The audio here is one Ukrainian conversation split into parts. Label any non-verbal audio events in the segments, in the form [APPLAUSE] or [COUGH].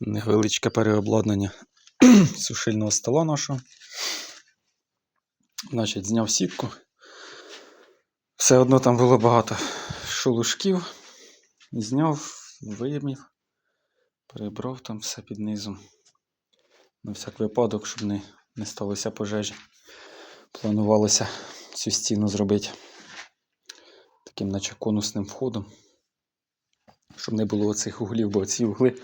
невеличке переобладнання [CLEARS THROAT] сушильного стола нашого. Значить, зняв сітку. Все одно там було багато шелушків. Зняв, вимів, прибрав там все під низом. На всяк випадок, щоб не, не сталося пожежі. Планувалося цю стіну зробити таким наче конусним входом. Щоб не було оцих углів, бо ці угли.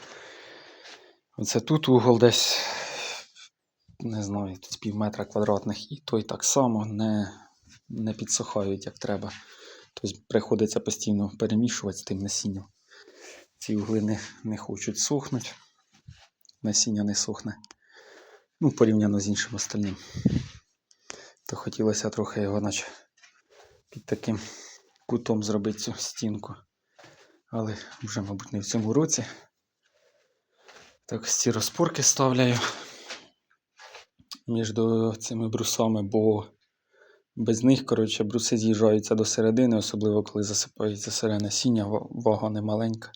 Оце тут угол десь, не знаю, з пів метра квадратних, і той так само не, не підсохають, як треба. Тобто приходиться постійно перемішувати з тим насінням. Ці угли не, не хочуть сохнути. Насіння не сохне. Ну, порівняно з іншим остальним. То хотілося трохи його, наче під таким кутом зробити цю стінку. Але вже, мабуть, не в цьому році. Так, ці розпорки ставляю між цими брусами, бо без них, коротше, бруси з'їжджаються до середини, особливо коли засипається сире насіння, вага не маленька.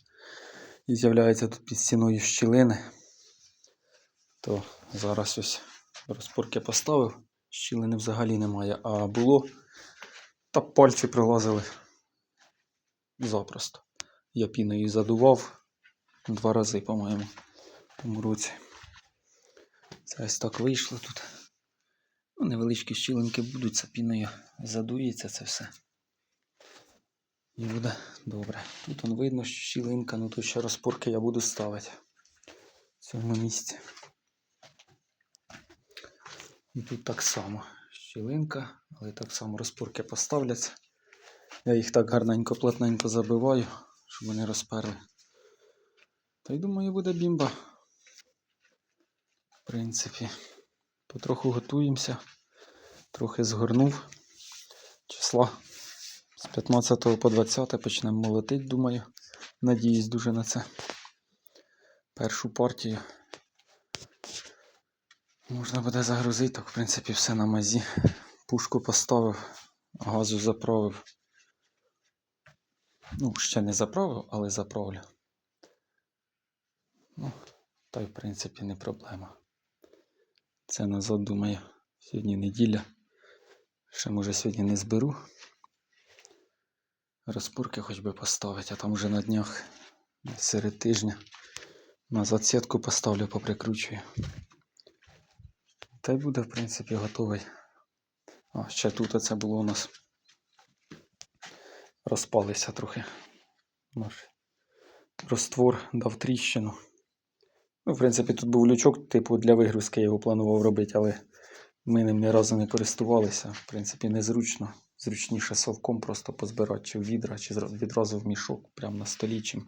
І з'являється тут під стіною щілини. То зараз ось розпорки поставив, щілини взагалі немає, а було, та пальці прилазили запросто. Я піною задував два рази, по-моєму, тому році. Це ось так вийшло тут. Ну, невеличкі щілинки будуть, це піною задується це все. І буде добре. Тут он видно, що щілинка, ну тут ще розпорки я буду ставити в цьому місці. І тут так само щілинка, але так само розпорки поставляться. Я їх так гарненько, плотненько забиваю, щоб вони розперли. Та й думаю, буде бімба. В принципі, потроху готуємося. Трохи згорнув. Числа з 15 по 20 почнемо молотити, думаю. Надіюсь дуже на це. Першу партію. Можна буде загрузити, так, в принципі, все на мазі. Пушку поставив, газу заправив. Ну, ще не заправив, але заправлю. Ну, та й в принципі не проблема. Це назад думаю, сьогодні неділя. Ще може сьогодні не зберу. Розпорки хоч би поставити, а там вже на днях серед тижня назад сітку поставлю, поприкручую. Та й буде, в принципі, готовий. А, ще тут оце було у нас. Розпалися трохи. Наш роствор дав тріщину. Ну, в принципі, тут був лючок, типу, для вигрузки я його планував робити, але ми ним ні разу не користувалися. В принципі, незручно. Зручніше совком просто позбирати чи в відра, чи відразу в мішок, прямо на столі, чим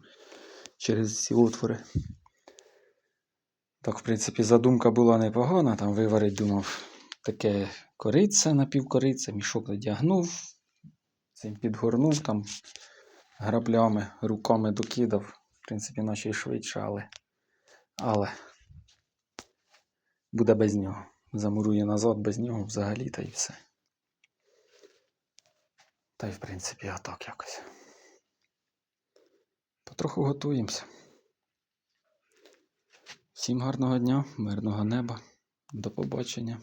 через ці отвори. Так, в принципі, задумка була непогана. Там виварить, думав, таке корице, напівкорице, мішок надягнув, цим підгорнув там граблями, руками докидав. В принципі, наче й швидше, але. Але буде без нього. Замурує назад без нього взагалі та й все. Та й в принципі отак якось. Потроху готуємося. Всім гарного дня, мирного неба. До побачення.